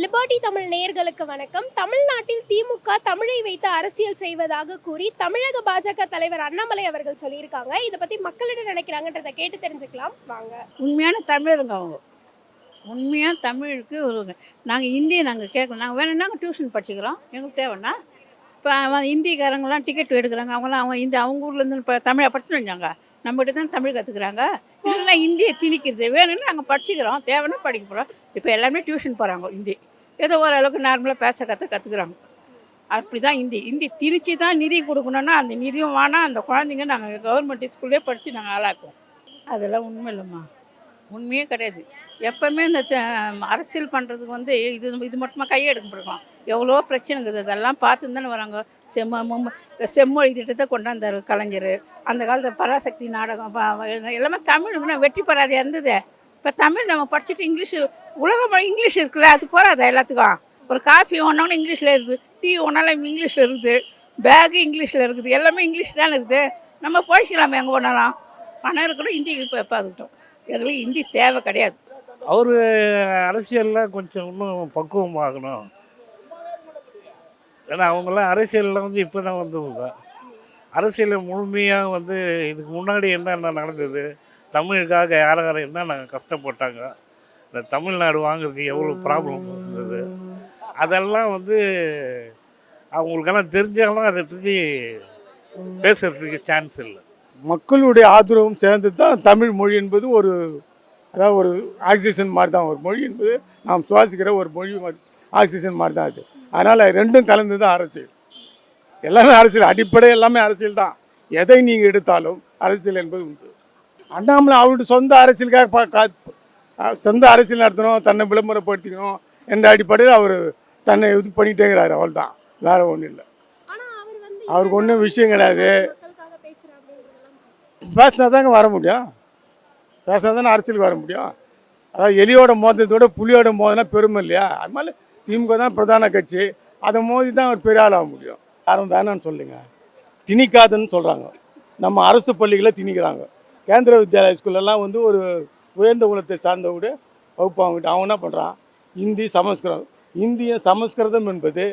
Liberty Tamil நேயர்களுக்கு வணக்கம். தமிழ்நாட்டில் திமுக தமிழை வைத்து அரசியல் செய்வதாக கூறி தமிழக பாஜக தலைவர் அண்ணாமலை அவர்கள் சொல்லியிருக்காங்க. இதை பத்தி மக்கள் என்ன நினைக்கிறாங்கன்றதை கேட்டு தெரிஞ்சுக்கலாம். வாங்க. உண்மையான தமிழருங்க அவங்க. உண்மையான தமிழுக்கு ஒரு நாங்கள் இந்தியை நாங்கள் கேட்கணும் நாங்கள் வேணும்னா நாங்கள் டியூஷன் படிச்சுக்கிறோம். எங்களுக்கு தேவைன்னா இப்போ அவன் ஹிந்திக்காரங்களாம் டிக்கெட் எடுக்கிறாங்க. அவங்களாம் அவங்க இந்த அவங்க ஊர்லேருந்து இப்போ தமிழை படிச்சுட்டு வந்தாங்க. நம்மகிட்ட தான் தமிழ் கற்றுக்குறாங்க இல்லைன்னா ஹிந்தியை திணிக்கிறது. வேணும்னு நாங்கள் படிச்சுக்கிறோம். தேவைன்னா படிக்க போகிறோம் இப்போ எல்லாமே டியூஷன் போகிறாங்க ஹிந்தி ஏதோ ஓரளவுக்கு நார்மலாக பேச கற்று கற்றுக்குறாங்க அப்படி தான் ஹிந்தி ஹிந்தி திணிச்சு தான் நிதி கொடுக்கணுன்னா அந்த நிதியும் வேணாம். அந்த குழந்தைங்க நாங்கள் கவர்மெண்ட் ஸ்கூல்லே படித்து நாங்கள் ஆளாக்குவோம். அதெல்லாம் உண்மை இல்லைம்மா. உண்மையே கிடையாது. எப்போவுமே இந்த த- அரசியல் பண்ணுறதுக்கு வந்து இது இது மட்டுமா கையை எடுக்க முடியும் எவ்வளோ பிரச்சனைங்குது அதெல்லாம் பார்த்து தானே வராங்க. செம்ம செம்மொழி திட்டத்தை கொண்டாந்தார் கலைஞர். அந்த காலத்தில் பராசக்தி நாடகம் எல்லாமே தமிழ் வெற்றி பெறாது இருந்தது. இப்போ தமிழ் நம்ம படிச்சுட்டு இங்கிலீஷ் உலக மொழி இங்கிலீஷ் இருக்குல்ல அது போகாதா எல்லாத்துக்கும். ஒரு காஃபி ஒன்றாலும் இங்கிலீஷில் இருக்குது. டீ ஒன்றாலும் இங்கிலீஷில் இருக்குது. பேகு இங்கிலீஷில் இருக்குது. எல்லாமே இங்கிலீஷ் தானே இருக்குது. நம்ம பழச்சிக்கலாமே எங்கே போனாலும். பணம் இருக்கிறோம் ஹிந்தி இப்போ எப்போ அதுக்கிட்டோம் எங்களுக்கு ஹிந்தி தேவை கிடையாது. அவர் அரசியலில் கொஞ்சம் இன்னும் பக்குவமாகணும் ஏன்னா அவங்கெல்லாம் அரசியலில் வந்து இப்போ தான் வந்தவங்க அரசியலில் முழுமையாக வந்து இதுக்கு முன்னாடி என்னென்ன நடந்தது தமிழுக்காக யார் யார் என்னென்ன கஷ்டப்பட்டாங்க இந்த தமிழ்நாடு வாங்குறதுக்கு எவ்வளோ ப்ராப்ளம் இருந்தது அதெல்லாம் வந்து அவங்களுக்கெல்லாம் தெரிஞ்சாலும் அதை பற்றி பேசுகிறதுக்கு சான்ஸ் இல்லை. மக்களுடைய ஆதரவும் சேர்ந்து தான் தமிழ் மொழி என்பது ஒரு அதாவது ஒரு ஆக்சிஜன் மாதிரி தான் ஒரு மொழி என்பது நாம் சுவாசிக்கிற ஒரு மொழி ஆக்சிஜன் மாதிரி தான் அது. அதனால் ரெண்டும் கலந்து தான் அரசியல். எல்லாமே அரசியல் அடிப்படை எல்லாமே அரசியல் தான் எதை நீங்கள் எடுத்தாலும் அரசியல் என்பது உண்டு. அண்ணாமலை அவருடைய சொந்த அரசியலுக்காக சொந்த அரசியல் நடத்தணும் தன்னை விளம்பரப்படுத்திக்கணும் என்ற அடிப்படையில் அவர் தன்னை இது பண்ணிகிட்டே இருக்கிறாரு அவள் தான் வேறு ஒன்றும் இல்லை அவருக்கு ஒன்றும் விஷயம் கிடையாது. பேசினா தாங்க வர முடியும். பேசினா தானே அரசியலுக்கு வர முடியும். அதாவது எலியோட மோதத்தோட புலியோட மோதினா பெருமை இல்லையா? அது மாதிரி திமுக தான் பிரதான கட்சி. அதை மோதி தான் ஒரு பெரிய ஆளாக முடியும். யாரும் வேணான்னு சொல்லுங்க. திணிக்காதுன்னு சொல்கிறாங்க நம்ம அரசு பள்ளிகளை திணிக்கிறாங்க. கேந்திர வித்யாலயா ஸ்கூல்லலாம் வந்து ஒரு உயர்ந்த குலத்தை சார்ந்தவங்க வகுப்பாங்கிட்ட அவன் என்ன பண்ணுறான் இந்தி சமஸ்கிருதம். இந்திய சமஸ்கிருதம் என்பது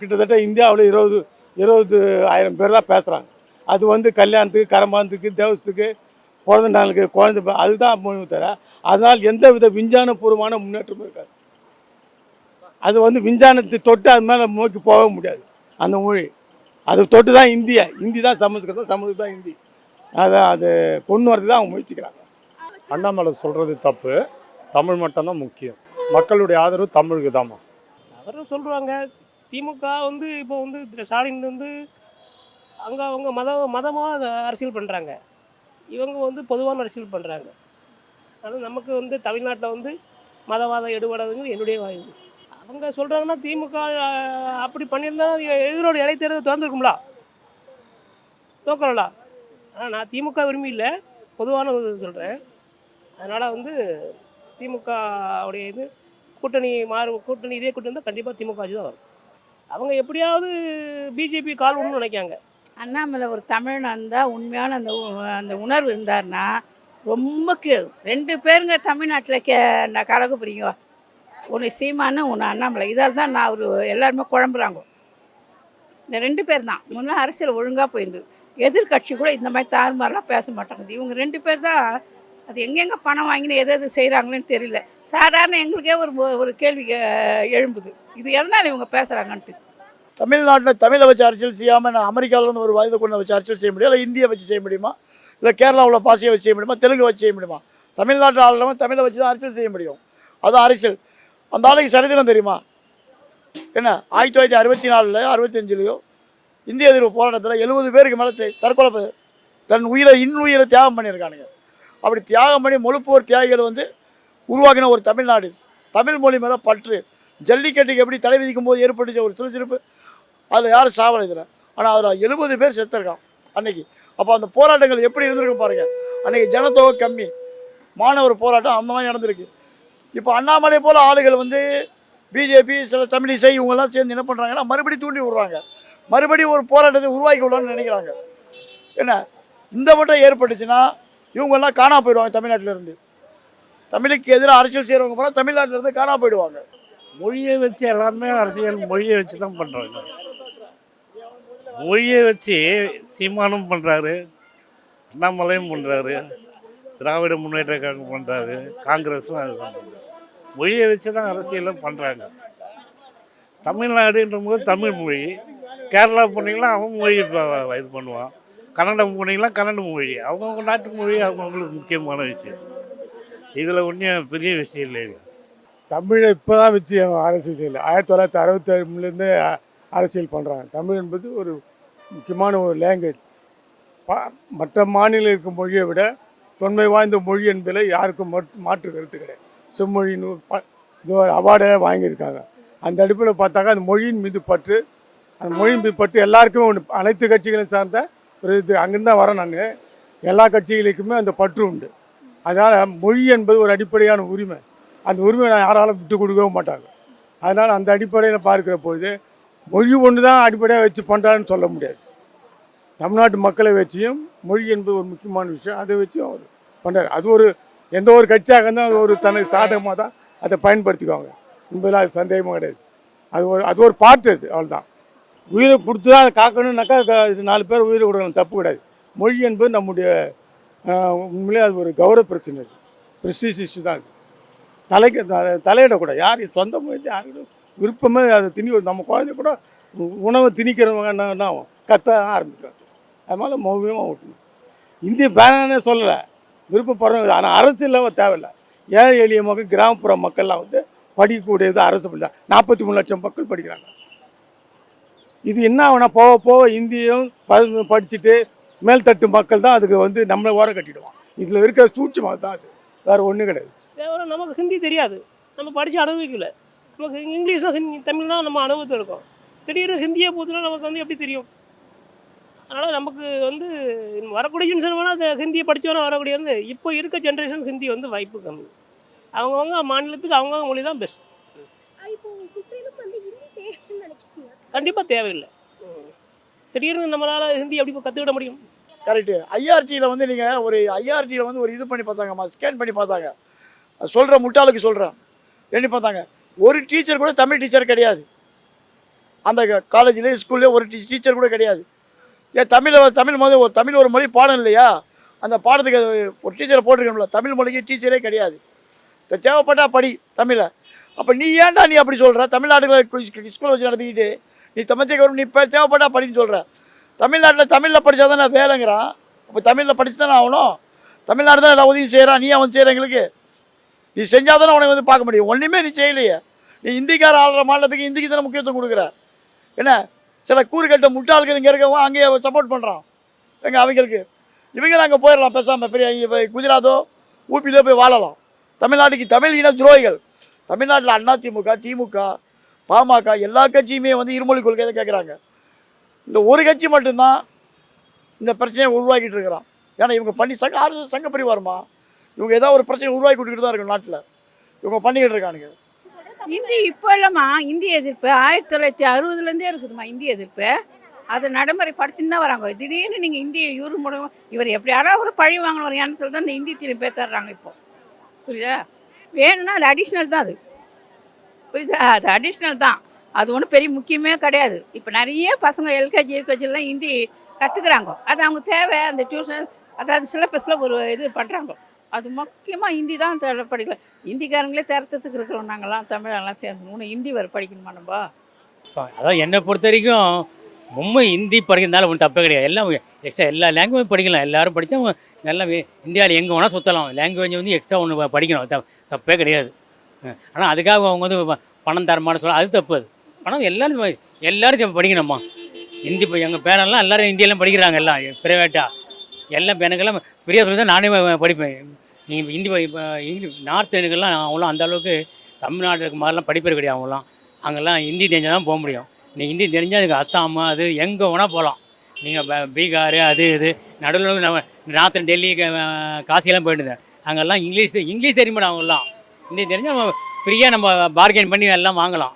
கிட்டத்தட்ட இந்தியாவில் இருபது இருபது ஆயிரம் பேர்லாம் பேசுகிறாங்க அது வந்து கல்யாணத்துக்கு கரம்பாந்தத்துக்கு தேவசத்துக்கு பிறந்த நாளுக்கு குழந்தை அதுதான் தர அதனால் எந்த வித விஞ்ஞானபூர்வமான முன்னேற்றமும் இருக்காது. அது வந்து விஞ்ஞானத்தை தொட்டு அது மேலே நோக்கி போக முடியாது அந்த மொழி. அது தொட்டு தான் இந்திய ஹிந்தி தான் சமஸ்கிருதம் சமஸ்கிருதம் தான் ஹிந்தி அதை அது கொண்டு வரது தான் அவங்க முயற்சிக்கிறாங்க. அண்ணாமலை சொல்கிறது தப்பு தமிழ் மட்டும்தான் முக்கியம். மக்களுடைய ஆதரவு தமிழுக்கு தாம்மா. அவரும் சொல்கிறாங்க திமுக வந்து இப்போ வந்து ஸ்டாலின் வந்து அங்கே அவங்க மத மதமாக அரசியல் பண்ணுறாங்க இவங்க வந்து பொதுவான அரசியல் பண்ணுறாங்க ஆனால் நமக்கு வந்து தமிழ்நாட்டில் வந்து மதவாதம் எடுபடாதுங்க என்னுடைய வாய்ப்பு. அவங்க சொல்கிறாங்கன்னா திமுக அப்படி பண்ணியிருந்தா எதிரோட இடைத்தேர்தல் திறந்துருக்கும்ல? தோக்கலா ஆனால் நான் திமுக விரும்பி இல்லை. பொதுவான சொல்கிறேன் அதனால் வந்து திமுக உடைய இது கூட்டணி மாறு கூட்டணி இதே கூட்டணி தான் கண்டிப்பாக திமுக ஆட்சி தான் வரும். அவங்க எப்படியாவது பிஜேபி கால் ஒன்று நினைக்காங்க அண்ணாமலை ஒரு தமிழன் இருந்தால் உண்மையான அந்த அந்த உணர்வு இருந்தார்னா ரொம்ப கீழ் ரெண்டு பேருங்க தமிழ்நாட்டில் கே நான் கலக்க புரியுங்க ஒன்று சீமானு ஒன்று அண்ணாமலை. இதால் தான் நான் அவர் எல்லாருமே குழம்புறாங்க. இந்த ரெண்டு பேர் தான். முன்னே அரசியல் ஒழுங்காக போயிருந்து எதிர்கட்சி கூட இந்த மாதிரி தாறுமாறலாம் பேச மாட்டாங்க. இவங்க ரெண்டு பேர் தான் அது எங்கெங்கே பணம் வாங்கினு எது எது செய்கிறாங்களேன்னு தெரியல. சாதாரண எங்களுக்கே ஒரு ஒரு கேள்வி எழும்புது. இது எதனால் இவங்க பேசுகிறாங்கன்ட்டு தமிழ்நாட்டில் தமிழை வச்சு அரசியல் செய்யாமல் நான் அமெரிக்காவிலேருந்து ஒரு வயது கொண்டு வச்சு அரசியல் செய்ய முடியும்? இல்லை இந்தியை வச்சு செய்ய முடியுமா? இல்லை கேரளாவில் பாஷையை வச்சு செய்ய முடியுமா? தெலுங்கு வச்சு செய்ய முடியுமா? தமிழ்நாட்டில் ஆளுநர் தமிழை வச்சு தான் அரசியல் செய்ய முடியும். அது அரசியல். அந்த ஆளுக்கு சரிதினம் தெரியுமா? என்ன? ஆயிரத்தி தொள்ளாயிரத்தி அறுபத்தி நாலில் அறுபத்தஞ்சிலையோ இந்திய எதிர்ப்பு போராட்டத்தில் எழுபது பேருக்கு மேலே தற்கொலை தன் உயிரை இன்னுயிரை தியாகம் பண்ணியிருக்கானுங்க. அப்படி தியாகம் பண்ணி மொழிப்போர் தியாகிகள் வந்து உருவாக்கின ஒரு தமிழ்நாடு தமிழ் மொழி மேலே பற்று. ஜல்லிக்கட்டுக்கு எப்படி தலை விதிக்கும் போது ஏற்பட்டுச்ச ஒரு சுறுசுறுப்பு? அதில் யாரும் சாவலை இதில்? ஆனால் அதில் எழுபது பேர் செத்துருக்கான் அன்னைக்கு. அப்போ அந்த போராட்டங்கள் எப்படி இருந்திருக்கு பாருங்கள் அன்னைக்கு ஜனத்தொகை கம்மி. மாணவர் போராட்டம் அந்த மாதிரி நடந்திருக்கு. இப்போ அண்ணாமலை போல் ஆளுகள் வந்து பிஜேபி சில தமிழிசை இவங்கெல்லாம் சேர்ந்து என்ன பண்ணுறாங்கன்னா மறுபடியும் தூண்டி விடுறாங்க. மறுபடியும் ஒரு போராட்டத்தை உருவாக்கி விடலாம்னு நினைக்கிறாங்க. என்ன? இந்த மட்டும் ஏற்பட்டுச்சுன்னா இவங்கெல்லாம் காணா போயிடுவாங்க தமிழ்நாட்டிலேருந்து தமிழுக்கு எதிராக அரசியல் செய்கிறவங்க போனால் தமிழ்நாட்டிலேருந்து காணா போயிடுவாங்க. மொழியை வச்சு எல்லாருமே அரசியல் மொழியை வச்சு தான் பண்ணுறாங்க மொழியை வச்சு சீமானும் பண்ணுறாரு அண்ணாமலையும் பண்ணுறாரு திராவிட முன்னேற்ற கழகம் பண்ணுறாரு காங்கிரஸும் அதுதான் பண்றாரு. மொழியை வச்சு தான் அரசியலும் பண்ணுறாங்க தமிழ்நாடுன்ற போது தமிழ் மொழி. கேரளா போனீங்கன்னா அவன் மொழி இது பண்ணுவான். கன்னடம் போனீங்கன்னா கன்னட மொழி. அவங்கவுங்க நாட்டு மொழி அவங்கவுங்களுக்கு முக்கியமான விஷயம். இதில் ஒன்றும் பெரிய விஷயம் இல்லை தமிழை இப்போ தான் வச்சு அரசியல் செய்யலை. ஆயிரத்தி தொள்ளாயிரத்தி அறுபத்தேழுலேருந்து அரசியல் பண்ணுறாங்க தமிழ் என்பது ஒரு முக்கியமான ஒரு லாங்குவேஜ் மற்ற மாநிலம் இருக்கும் மொழியை விட தொன்மை வாய்ந்த மொழி என்பதில் யாருக்கும் மறுத்து மாற்று கருத்து கிடையாது. செம்மொழின்னு ப- இது அவார்டை வாங்கியிருக்காங்க. அந்த அடிப்படையில் பார்த்தாக்கா அந்த மொழியின் மீது பற்று அந்த மொழியின் மீது பற்று எல்லாருக்குமே ஒன்று அனைத்து கட்சிகளும் சார்ந்த ஒரு இது அங்கேருந்து தான் வரேன் நான். எல்லா கட்சிகளுக்குமே அந்த பற்று உண்டு. அதனால் மொழி என்பது ஒரு அடிப்படையான உரிமை. அந்த உரிமையை நான் யாராலும் விட்டு கொடுக்கவும் மாட்டாங்க. அதனால் அந்த அடிப்படையில் பார்க்கிற போது மொழி ஒன்று தான் அடிப்படையாக வச்சு பண்ணுறாருன்னு சொல்ல முடியாது. தமிழ்நாட்டு மக்களை வச்சியும் மொழி என்பது ஒரு முக்கியமான விஷயம். அதை வச்சும் அவர் பண்ணுறாரு அது ஒரு எந்த ஒரு கட்சியாக இருந்தால் அது ஒரு தனக்கு சாதகமாக தான் அதை பயன்படுத்திக்குவாங்க. என்பதில் அது சந்தேகமாக கிடையாது. அது ஒரு அது ஒரு பாட்டு அது அவ்வளோதான் உயிரை கொடுத்து தான் அதை காக்கணும்னாக்கா இது நாலு பேர் உயிரை கொடுக்கணும். தப்பு கிடையாது. மொழி என்பது நம்முடைய உண்மையிலே அது ஒரு கௌரவ பிரச்சனை அது. ப்ரெஸ்டீஜ் இஷ்யூ தான் அது. தலைக்கு தலையிடக்கூடாது. யார் சொந்த மொழி யாருக்கும் விருப்பமே அதை திணி நம்ம குழந்தை கூட உணவை திணிக்கிறவங்க என்ன என்ன ஆகும்? கத்த ஆரம்பிக்கும். அதனால மௌவியமாக ஓட்டணும். இந்திய பேனே சொல்லலை. விருப்பப்படுறவங்க ஆனால் அரசியலில் தேவையில்லை. ஏழை எளிய மக்கள் கிராமப்புற மக்கள்லாம் வந்து படிக்கக்கூடியது அரசு பள்ளி தான். நாற்பத்தி மூணு லட்சம் மக்கள் படிக்கிறாங்க. இது என்ன ஆகுனா போக போக இந்தியும் படிச்சுட்டு மேல்தட்டு மக்கள் தான் அதுக்கு வந்து நம்மளை ஓரம் கட்டிடுவான் இதில் இருக்கிற சூட்சமாக தான் அது. வேறு ஒன்றும் கிடையாது. நமக்கு ஹிந்தி தெரியாது. நம்ம படித்து அனுபவிக்கல. நமக்கு இங்கிலீஷ் தான் ஹிந்தி தமிழ் தான் நம்ம அனுபவத்தில் இருக்கோம். திடீர்னு ஹிந்தியை போதுனா நமக்கு வந்து எப்படி தெரியும்? அதனால் நமக்கு வந்து வரக்கூடிய ஜென்ரேஷன் வேணால் அந்த ஹிந்தியை படித்தவனா வரக்கூடிய வந்து இப்போ இருக்க ஜென்ரேஷன் ஹிந்தி வந்து வாய்ப்பு கம்மி. அவங்கவுங்க மாநிலத்துக்கு அவங்கவுங்க மொழி தான் பெஸ்ட் கண்டிப்பாக தேவையில்லை. திடீர்னு நம்மளால் ஹிந்தி எப்படி கற்றுக்கிட முடியும்? கரெக்டு ஐஆர்டியில் வந்து நீங்கள் ஒரு ஐஆர்டியில் வந்து ஒரு இது பண்ணி பார்த்தாங்கம்மா ஸ்கேன் பண்ணி பார்த்தாங்க. சொல்கிற முட்டாளுக்கு சொல்கிறேன் எண்ணி பார்த்தாங்க. ஒரு டீச்சர் கூட தமிழ் டீச்சர் கிடையாது. அந்த காலேஜ்லேயும் ஸ்கூல்லேயே ஒரு டீச்சர் கூட கிடையாது. ஏன் தமிழை தமிழ் மொழி ஒரு தமிழ் ஒரு மொழி பாடம் இல்லையா? அந்த பாடத்துக்கு ஒரு டீச்சரை போட்டிருக்கணும்ல. தமிழ் மொழிக்கு டீச்சரே கிடையாது. இப்போ தேவைப்பட்டா படி தமிழை. அப்போ நீ ஏன்டா நீ அப்படி சொல்கிற தமிழ்நாட்டுல ஸ்கூல் வச்சு நடத்திக்கிட்டு நீ தமிழத்தை வரும் நீ இப்போ தேவைப்பட்டா படின்னு சொல்கிற தமிழ்நாட்டில் தமிழில் படித்தா தானே வேலைங்கிறான். அப்போ தமிழில் படித்து தானே ஆகணும். தமிழ்நாடு தான் எல்லா உதவியும் செய்கிறான் நீ அவன் செய்கிற எங்களுக்கு. நீ செஞ்சால் தானே உனக்கு வந்து பார்க்க முடியும். ஒன்றுமே நீ செய்யலையே. நீ இந்திக்கார ஆளுற மாநிலத்துக்கு இந்திக்கு தானே முக்கியத்துவம் கொடுக்குற? என்ன? சில கூறுகட்ட முட்டாள்கள் இங்கே இருக்கவன் அங்கேயே சப்போர்ட் பண்ணுறான் எங்கள் அவங்களுக்கு? இவங்க அங்கே போயிடலாம் பேசாமல் பெரிய குஜராத்தோ ஊபியிலோ போய் வாழலாம். தமிழ்நாட்டுக்கு தமிழ் இன துரோகிகள். தமிழ்நாட்டில் அண்ணா திமுக திமுக பாமக எல்லா கட்சியுமே வந்து இருமொழி கொள்கை தான் கேட்குறாங்க இந்த ஒரு கட்சி மட்டும்தான் இந்த பிரச்சனையை உருவாக்கிட்டு இருக்கிறான். ஏன்னா இவங்க பண்ணி சங்க ஆர்எஸ்எஸ் சங்க பரிவாரமா? இவங்க ஏதாவது ஒரு பிரச்சனை உருவாக்கி கொடுத்துட்டு தான் இருக்கும் நாட்டில். இவங்க பண்ணிக்கிட்டு இருக்கானுங்க. இந்தி இப்போ இல்லைம்மா இந்திய எதிர்ப்பு ஆயிரத்தி தொள்ளாயிரத்தி அறுபதுலேருந்தே இருக்குதும்மா இந்திய எதிர்ப்பு. அது நடைமுறைப்படுத்தின்னு தான் வராங்க. திடீர்னு நீங்கள் இந்திய இவர் மூலம் இவர் எப்படி யாராவது ஒரு பழி வாங்கின ஒரு எண்ணத்தில் தான் இந்த இந்தி திரும்பி பேத்துறாங்க இப்போ. புரியுதா? வேணும்னா அது அடிஷ்னல் தான் அது. புரியுதா? அது அடிஷ்னல் தான். அது ஒன்றும் பெரிய முக்கியமே கிடையாது. இப்போ நிறைய பசங்க எல்கேஜி யூகேஜிலாம் ஹிந்தி கற்றுக்குறாங்க அது அவங்க தேவை அந்த டியூஷன் அதாவது சிலபஸில் ஒரு இது பண்ணுறாங்க அது முக்கியமாக ஹிந்தி தான் தேவை படிக்கலாம் ஹிந்திக்காரங்களே திறத்தத்துக்கு இருக்கிறோம் நாங்கள்லாம் தமிழெல்லாம் சேர்ந்து. மூணு ஹிந்தி வேறு படிக்கணுமா நம்ம? அதான் என்னை பொறுத்த வரைக்கும் மும்பை ஹிந்தி படிக்கிறதுனால ஒன்றும் தப்பே கிடையாது. எல்லாம் எக்ஸ்ட்ரா எல்லா லாங்குவேஜ் படிக்கலாம். எல்லாரும் படித்தா நல்லா இந்தியாவில் எங்கே வேணால் சுற்றலாம் லாங்குவேஜ் வந்து எக்ஸ்ட்ரா ஒன்று படிக்கணும். த தப்பே கிடையாது. ஆனால் அதுக்காக அவங்க வந்து பணம் தரமான்னு சொல்ல அது தப்பு அது. பணம் எல்லாரும் எல்லோரும் படிக்கணும்மா. ஹிந்தி எங்கள் பேரெல்லாம் எல்லோரும் ஹிந்தியெல்லாம் படிக்கிறாங்க எல்லாம் ப்ரைவேட்டாக எல்லாம் எனக்கெல்லாம் ஃப்ரீயாக சொல்லி தான் நானே படிப்பேன். நீங்கள் ஹிந்தி இப்போ இங்கிலீஷ் நார்த் எனக்கெல்லாம் அவங்களாம் அந்த அளவுக்கு இருக்க மாதிரிலாம் படிப்பது கிடையாது அவங்களாம் அங்கெல்லாம் ஹிந்தி தெரிஞ்சால் தான் போக முடியும். நீ ஹிந்தி தெரிஞ்சால் அதுக்கு அஸ்ஸாம் அது எங்கே வேணால் போகலாம். நீங்கள் பீகார் அது இது நடுவில் நம்ம நார்த்து டெல்லி க- காசியெல்லாம் போயிட்டு அங்கெல்லாம் இங்கிலீஷ் இங்கிலீஷ் தெரியுமா அவங்கெல்லாம். ஹிந்தி தெரிஞ்சால் நம்ம ஃப்ரீயாக நம்ம பார்கெயின் பண்ணி எல்லாம் வாங்கலாம்.